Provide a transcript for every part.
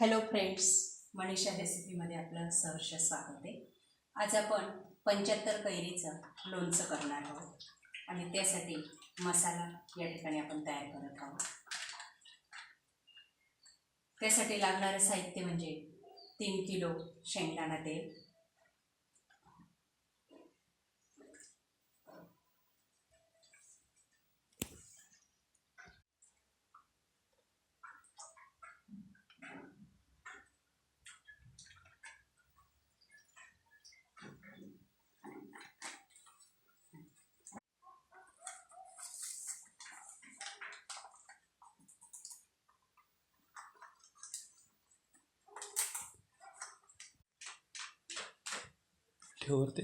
Hello friends Manisha रेसिपीमध्ये आपलं सहर्ष स्वागत आहे. आज आपण पंच्याहत्तर कैरीचं लोणचं करणार आहोत आणि त्यासाठी मसाला या ठिकाणी आपण तयार करत आहोत. त्यासाठी लागणारं साहित्य म्हणजे तीन किलो शेंगदाणा तेल ठेवते.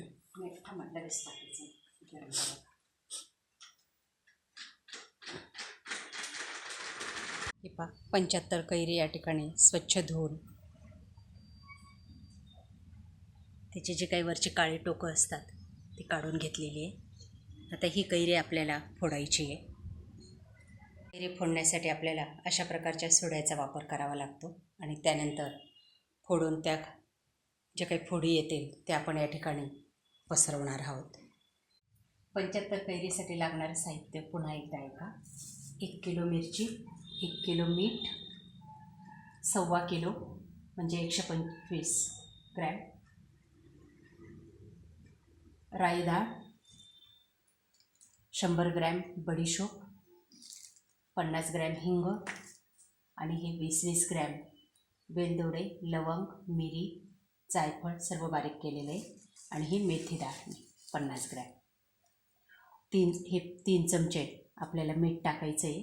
हे पंच्याहत्तर कैरी या ठिकाणी स्वच्छ धुवून त्याची जी काही वरची काळी टोकं असतात ती काढून घेतलेली आहे. आता ही कैरी आपल्याला फोडायची आहे. कैरी फोडण्यासाठी आपल्याला अशा प्रकारच्या सुड्याचा वापर करावा लागतो आणि त्यानंतर फोडून त्या जे काही फोडी येतील ते आपण या ठिकाणी पसरवणार आहोत. पंच्याहत्तर कैरीसाठी लागणारं साहित्य पुन्हा एकदा ऐका. एक किलो मिरची एक किलो मीठ सव्वा किलो म्हणजे एकशे पंचवीस ग्रॅम. राई डाळ शंभर ग्रॅम बडीशोप पन्नास ग्रॅम हिंग आणि हे वीस वीस ग्रॅम वेलदोडे लवंग मिरी जायफळ सर्व बारीक केलेलं आहे आणि ही मेथी डाळ पन्नास ग्रॅम. तीन हे तीन चमचे आपल्याला मीठ टाकायचं आहे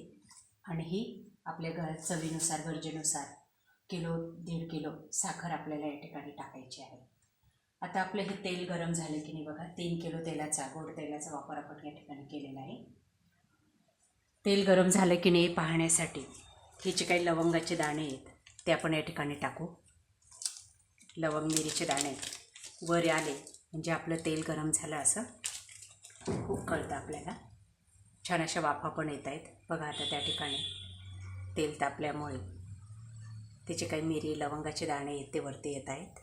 आणि ही आपल्या घर चवीनुसार गरजेनुसार किलो दीड किलो साखर आपल्याला या ठिकाणी टाकायची आहे. आता आपलं हे तेल गरम झालं की नाही बघा तीन किलो तेलाचा गोड तेलाचा वापर आपण या ठिकाणी केलेला आहे. तेल गरम झालं की नाही पाहण्यासाठी हे जे काही लवंगाचे दाणे आहेत ते आपण या ठिकाणी टाकू. लवंग मिरीचे दाणे वर आले. म्हणजे आपलं तेल गरम झालं असं. खूप कळतं आपल्याला. छान अशा वाफा पण येत आहेत. बघा आता त्या ठिकाणी तेल तापल्यामुळे. त्याचे काही मिरी लवंगाचे दाणे येते वरती येत आहेत.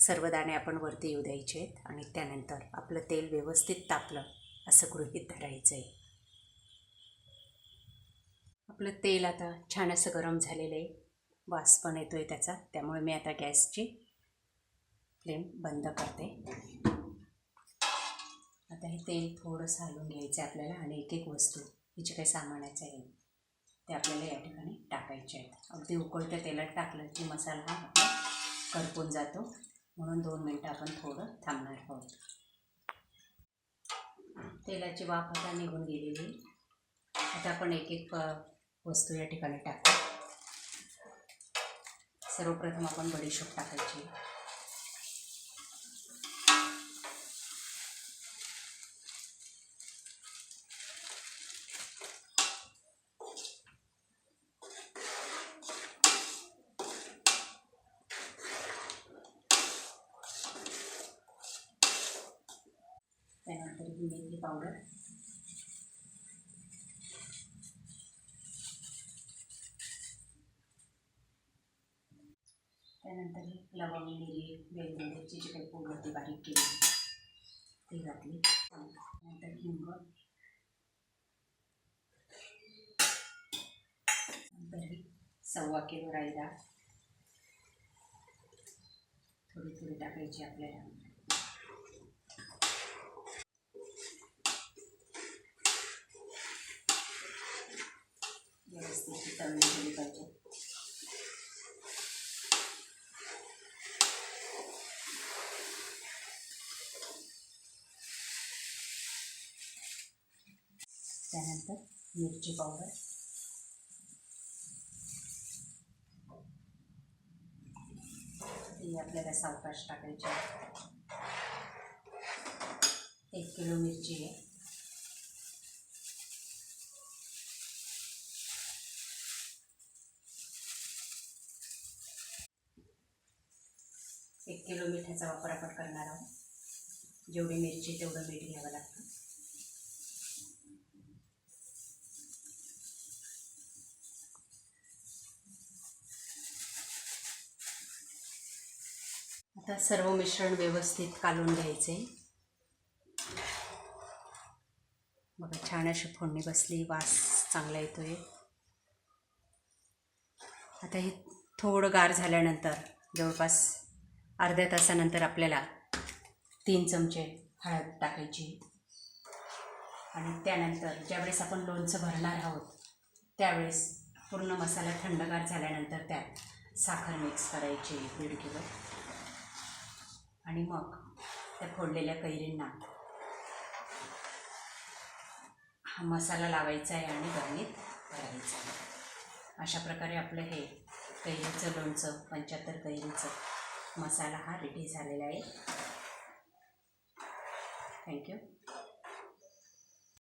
सर्व दाणे आपण वरती येऊ द्यायचे आहेत आणि त्यानंतर आपलं तेल व्यवस्थित तापलं असं गृहीत धरायचं आहे. आपलं तेल आता छान असं गरम झालेलं आहे. वास पण येतो आहे त्याचा. त्यामुळे मी आता गॅसची फ्लेम बंद करते. आता हे तेल थोडंसं हलवून घ्यायचं आहे आपल्याला आणि एक एक वस्तू हे जे काही सामानाचं आहे ते आपल्याला या ठिकाणी टाकायचे आहेत. अगदी उकळत्या तेलात टाकलं की मसाला हा आपला करपून जातो. म्हणून दोन मिनटं आपण थोडं थांबणार आहोत. तेलाची वाफ आता निघून गेलेली आता आपण एक एक वस्तू या ठिकाणी टाकू. सर्वप्रथम आपण बडीशोप टाकायची. त्यानंतर ही मेथी पावडर. त्यानंतर लवंग मिरी वेलदोड्याची जी काही पूड होती बारीक केली. ती घातली. नंतर हिंग. नंतर ही सव्वा किलो राई डाळ थोडी थोडी टाकायची आपल्याला. व्यवस्थित तळून झाली पाहिजे. त्यानंतर मिरची पावडर. ती आपल्याला सावकाश टाकायची एक किलो मिरची आहे एक किलो मिठाचा वापर आपण करणार आहोत. जेवढी मिरची तेवढं मीठ घ्यावं लागतं. आता सर्व मिश्रण व्यवस्थित कालून घ्यायचे. बघा छान अशी फोडणी बसली वास चांगला येतोय. आता हे थोडं गार झाल्यानंतर जवळपास अर्ध्या तासानंतर आपल्याला तीन चमचे हळद टाकायची. आणि त्यानंतर ज्यावेळेस आपण लोणचं भरणार आहोत त्यावेळेस पूर्ण मसाला थंडगार झाल्यानंतर त्यात साखर मिक्स करायची दीड किलो आणि मग त्या फोडलेल्या कैरींना हा मसाला लावायचा आहे आणि गरणीत भरायचा आहे. अशा प्रकारे आपलं हे कैरीचं लोणचं पंच्याहत्तर कैरीचं मसाला हा रेडी झालेला आहे. थँक्यू